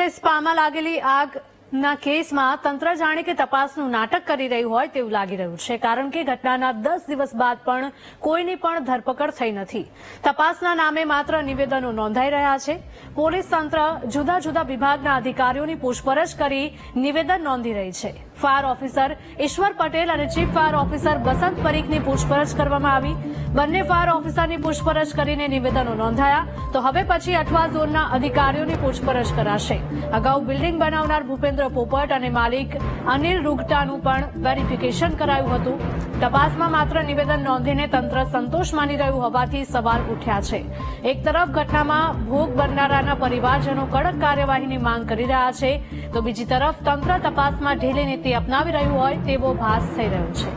અને સ્પામાં લાગેલી આગના કેસમાં તંત્ર જાણે કે તપાસનું નાટક કરી રહ્યું હોય તેવું લાગી રહ્યું છે, કારણ કે ઘટનાના દસ દિવસ બાદ પણ કોઈની પણ ધરપકડ થઈ નથી. તપાસના નામે માત્ર નિવેદનો નોંધાઈ રહ્યા છે. પોલીસ તંત્ર જુદા જુદા વિભાગના અધિકારીઓની પૂછપરછ કરી નિવેદન નોંધી રહી છે. ફાયર ઓફિસર ઈશ્વર પટેલ અને ચીફ ફાયર ઓફિસર બસંત પરીખની પૂછપરછ કરવામાં આવી. બંને ફાયર ઓફિસરની પૂછપરછ કરીને નિવેદનો નોંધાયા. તો હવે પછી અઠવા ઝોનના અધિકારીઓની પૂછપરછ કરાશે. અગાઉ બિલ્ડિંગ બનાવનાર ભૂપેન્દ્ર પોપટ અને માલિક અનિલ રૂગટાનું પણ વેરિફિકેશન કરાયું હતું. તપાસમાં માત્ર નિવેદન નોંધીને તંત્ર સંતોષ માની રહ્યું હોવાથી સવાલ ઉઠ્યા છે. એક તરફ ઘટનામાં ભોગ બનનારાના પરિવારજનો કડક કાર્યવાહીની માંગ કરી રહ્યા છે, તો બીજી તરફ તંત્ર તપાસમાં ઢીલી નીતિ અપનાવી રહ્યું હોય તેવો ભાસ થઈ રહ્યો છે.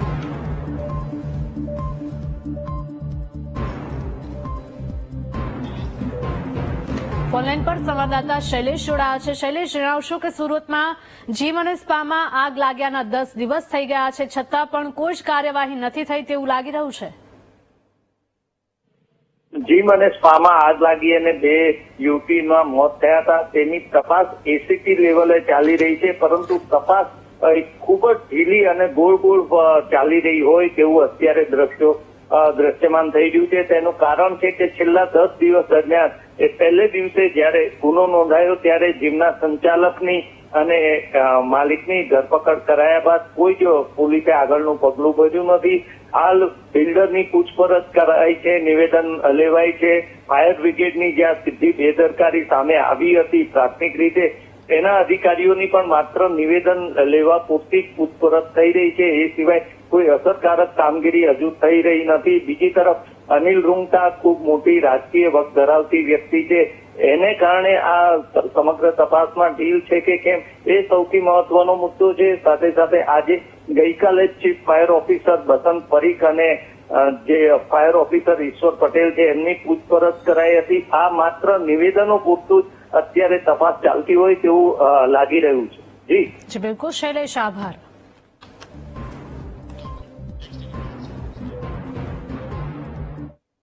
ઓનલાઈન પર સંવાદદાતા શૈલેષ જોડાયા છે. શૈલેષ, જણાવશો કે સુરતમાં જીમ અને સ્પામાં આગ લાગ્યાના દસ દિવસ થઈ ગયા છે. છતાં પણ કોઈ જ કાર્યવાહી નથી થઈ તેવું લાગી રહ્યું છે. જીમ અને સ્પામાં આગ લાગી અને બે યુવતીમાં મોત થયા હતા. તેની તપાસ એસીટી લેવલે ચાલી રહી છે, પરંતુ તપાસ ખૂબ જ ઢીલી અને ગોળ ગોળ ચાલી રહી હોય તેવું અત્યારે દ્રશ્યો દ્રશ્યમાન થઈ રહ્યું છે. તેનું કારણ છે કે છેલ્લા દસ દિવસ દરમિયાન, એ પહેલે દિવસે જ્યારે ગુનો નોંધાયો ત્યારે જીમના સંચાલકની અને માલિકની ધરપકડ કરાયા બાદ કોઈ જ પોલીસે આગળનું પગલું ભર્યું નથી. હાલ બિલ્ડરની પૂછપરછ કરાઈ છે, નિવેદન લેવાય છે. ફાયર બ્રિગેડની જ્યાં સીધી બેદરકારી સામે આવી હતી પ્રાથમિક રીતે તેના અધિકારીઓની પણ માત્ર નિવેદન લેવા પૂરતી જ પૂછપરછ થઈ રહી છે. એ સિવાય કોઈ અસરકારક કામગીરી હજુ થઈ રહી નથી. બીજી તરફ, અનિલ રૂંગટા ખૂબ મોટી રાજકીય વક ધરાવતી વ્યક્તિ છે. એને કારણે આ સમગ્ર તપાસમાં ઢીલ છે કે કેમ? એ સૌથી મહત્વનો મુદ્દો છે. સાથે સાથે આજે ગઈકાલે chief fire officer Basant Parikh અને જે ફાયર ઓફિસર ઈશ્વર પટેલ છે, એમની પૂછપરછ કરાઈ હતી. આ માત્ર નિવેદનો પૂરતું જ અત્યારે તપાસ ચાલતી હોય તેવું લાગી રહ્યું છે. જી બિલકુલ. શૈલેષ આભાર.